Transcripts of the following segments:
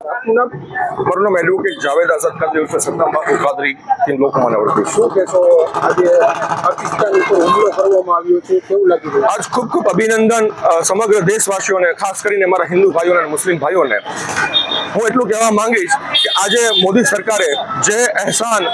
મારું નામ એડવોકેટ જાવેદ આઝાદ કાદરી ઉર્ફે સત્તામાં કાદરી લોકો મને ઓળખે શું કહેશો આજે પાકિસ્તાન ઉપર હુમલો કરવામાં આવ્યો છે કેવું લાગી રહ્યું આજ ખૂબ ખૂબ અભિનંદન સમગ્ર દેશવાસીઓને ખાસ કરીને મારા હિન્દુ ભાઈઓને અને મુસ્લિમ ભાઈઓને. હું એટલું કહેવા માંગીશ કે આજે મોદી સરકારે જે અહેસાન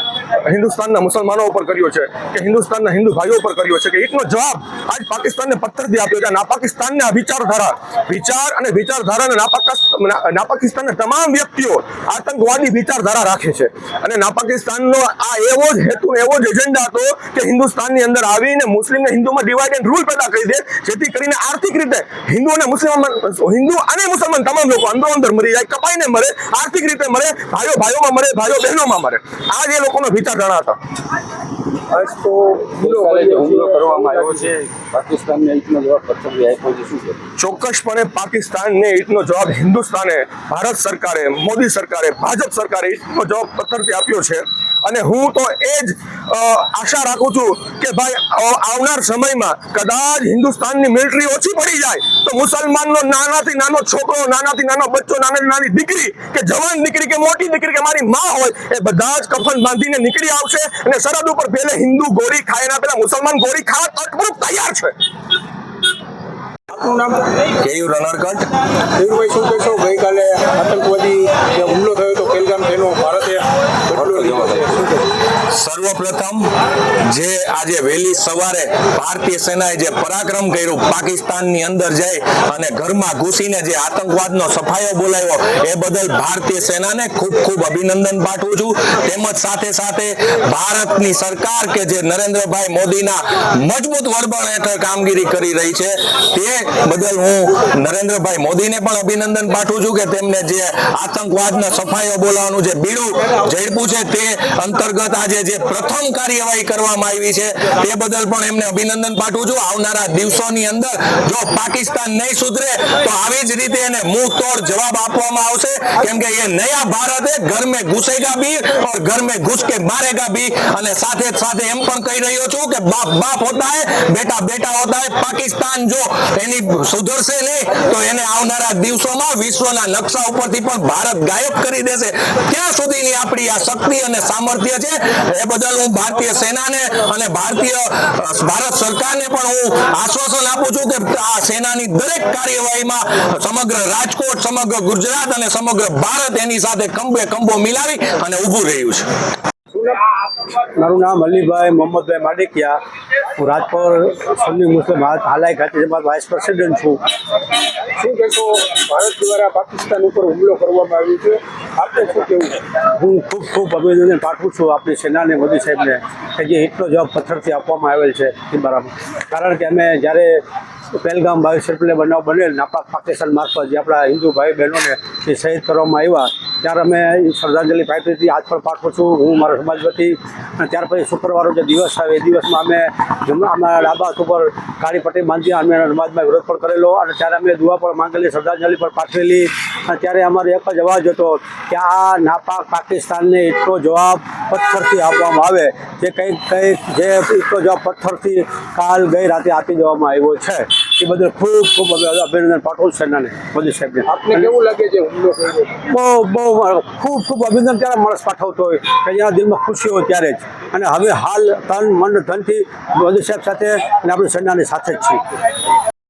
હિન્દુસ્તાનના મુસલમાનો ઉપર કર્યો છે, કે હિન્દુસ્તાનના હિન્દુ ભાઈઓ ઉપર કર્યો છે, કે એકનો જવાબ આજ પાકિસ્તાનને પથ્થરથી આપ્યો છે. ના પાકિસ્તાનને આ વિચારધારા, વિચાર અને વિચારધારાને ના- પાકિસ્તાનના તમામ વ્યક્તિઓ આતંકવાદી વિચારધારા રાખે છે. અને નાપાકિસ્તાનનો આ એવો જ હેતુ એવો જ એજન્ડા હતો કે હિન્દુસ્તાનની અંદર આવીને મુસ્લિમને હિન્દુમાં ડિવાઇડ એન્ડ રૂલ પેદા કરી દે, જેથી કરીને આર્થિક રીતે હિન્દુ અને મુસલમાન હિન્દુ અને મુસલમાન તમામ લોકો અંદરો અંદર મરી જાય, કપાઈને મરે, આર્થિક રીતે મરે ભાઈઓ ભાઈઓમાં મરે ભાઈઓ બહેનોમાં મરે આ જે લોકોનો વિચારધારા હતા તો હુમલો કરવામાં આવ્યો છે. પાકિસ્તાનને એકનો જવાબ પથ્થરથી આપ્યો છે. શું ચોક્કસપણે પાકિસ્તાનને ઈટનો જવાબ હિન્દુસ્તાને ભારત સરકારે મોદી સરકારે ભાજપ સરકારે ઈટનો જવાબ પથ્થરથી આપ્યો છે. અને હું તો એ જ આશા રાખું છું કે ભાઈ આવનાર સમયમાં કદાચ હિન્દુસ્તાનની મિલિટરી ઓછી પડી જાય તો મુસલમાનનો નાનાથી નાનો છોકરો નાનાથી નાનો બચ્ચો નાનાથી નાની દીકરી કે જવાન દીકરી કે મોટી દીકરી કે મારી માં હોય એ બધા જ કફન બાંધીને નીકળી આવશે અને સરહદ ઉપર પહેલે હિન્દુ ગોળી ખાય એના પહેલા મુસલમાન ગોળી ખાવા તટપૂર્વક તૈયાર છે. આપનું નામ? કેયુ રનરકટ દેવુભાઈ શું કહેશો ગઈકાલે આતંકવાદી જે હુમલો થયો હતો પહેલગામ તેનો ભારતે બદલો લીધો છે શું કહેશો સર્વપ્રથમ જે આજે વહેલી સવારે ભારતીય સેનાએ જે પરાક્રમ કર્યું પાકિસ્તાનની અંદર જઈ અને ઘરમાં ઘૂસીને જે આતંકવાદનો સફાયો બોલાવ્યો, એ બદલ ભારતીય સેનાને ખૂબ ખૂબ અભિનંદન પાઠવું છું. તેમજ સાથે સાથે ભારતની સરકાર કે જે નરેન્દ્રભાઈ મોદીના મજબૂત વડપણ હેઠળ કામગીરી કરી રહી છે, તે બદલ હું નરેન્દ્રભાઈ મોદીને પણ અભિનંદન પાઠવું છું કે તેમને જે આતંકવાદનો સફાયો બોલાવવાનું જે બીડું ઝડપું છે, તે અંતર્ગત આજે જે પ્રથમ કાર્યવાહી કરવામાં આવી છે. એ બદલ પણ એમને અભિનંદન પાઠવું છું. આવનારા દિવસોની અંદર જો પાકિસ્તાન નહીં સુધરે, તો આવી જ રીતે એને મુંહ તોડ જવાબ આપવામાં આવશે. કેમ કે એ નયા ભારત ઘર મે ઘુસેગા ભી ઓર ઘર મે ઘુસ કે મારેગા ભી. અને સાથે સાથે એમ પણ કહી રહ્યો છું કે બાપ બાપ હોતા હે, બેટા બેટા હોતા હે. પાકિસ્તાન જો એની સુધરશે નહીં, તો એને આવનારા દિવસોમાં વિશ્વના નકશા ઉપરથી પણ ભારત ગાયબ કરી દેશે. ત્યાં સુધીની આપણી આ શક્તિ અને સામર્થ્ય છે. એ બધું હું ભારતીય સેનાને અને ભારતીય, ભારત સરકારને પણ હું આશ્વાસન આપું છું કે આ સેનાની દરેક કાર્યવાહીમાં સમગ્ર રાજકોટ, સમગ્ર ગુજરાત અને સમગ્ર ભારત એની સાથે કંબે કંબો મિલાવી અને ઊભું રહ્યું છે. મારું નામ અલીભાઈ મોહમ્મદભાઈ માડિકિયા હું રાજકોટ સુન્ની મુસ્લિમ હાલાઈ ખાતે જમાત વાઇસ પ્રેસિડેન્ટ છું. શું કહેશો? ભારત દ્વારા પાકિસ્તાન ઉપર હુમલો કરવામાં આવ્યો છે? આપણે શું કહેવું હું ખૂબ ખૂબ અભિનંદન પાઠવું છું આપણી સેનાને, મોદી સાહેબને, કે જે એટલો જવાબ પથ્થરથી આપવામાં આવેલ છે એ બરાબર. કારણ કે અમે જ્યારે પહેલગામ બાવીસ એપ્રિલે બનાવ બનેલ, નાપાક પાકિસ્તાન મારફત જે આપણા હિન્દુ ભાઈ બહેનોને જે શહીદ કરવામાં આવ્યા ત્યારે અમે શ્રદ્ધાંજલિ પાઠવીથી આજ પણ પાઠવું છું. હું, મારા સમાજ વતી. અને ત્યાર પછી શુક્રવારનો જે દિવસ આવે, એ દિવસમાં અમે અમારા ડાબા ઉપર કાળી પટ્ટી બાંધી અમે સમાજમાં વિરોધ પણ કરેલો. અને ત્યારે અમે દુઆ પણ માંગેલી, શ્રદ્ધાંજલિ પણ પાઠવેલી. અને ત્યારે અમારો એક જ અવાજ હતો કે આ નાપાક પાકિસ્તાનને એટલો જવાબ પથ્થરથી આપવામાં આવે, જે કંઈક કંઈક જે એટલો જવાબ પથ્થરથી કાલ ગઈ રાતે આપી દેવામાં આવ્યો છે. એ બધું ખૂબ ખૂબ અભિનંદન પાઠવું છું સેનાને મોદી સાહેબને. આપને કેવું લાગે છે બહુ બહુ ખૂબ ખૂબ અભિનંદન ત્યારે માણસ પાઠવતો હોય કે જેના દિલમાં ખુશી હોય ત્યારે જ. અને હવે હાલ તન મન ધનથી મોદી સાહેબ સાથે અને આપણે સેનાની સાથે જ છીએ.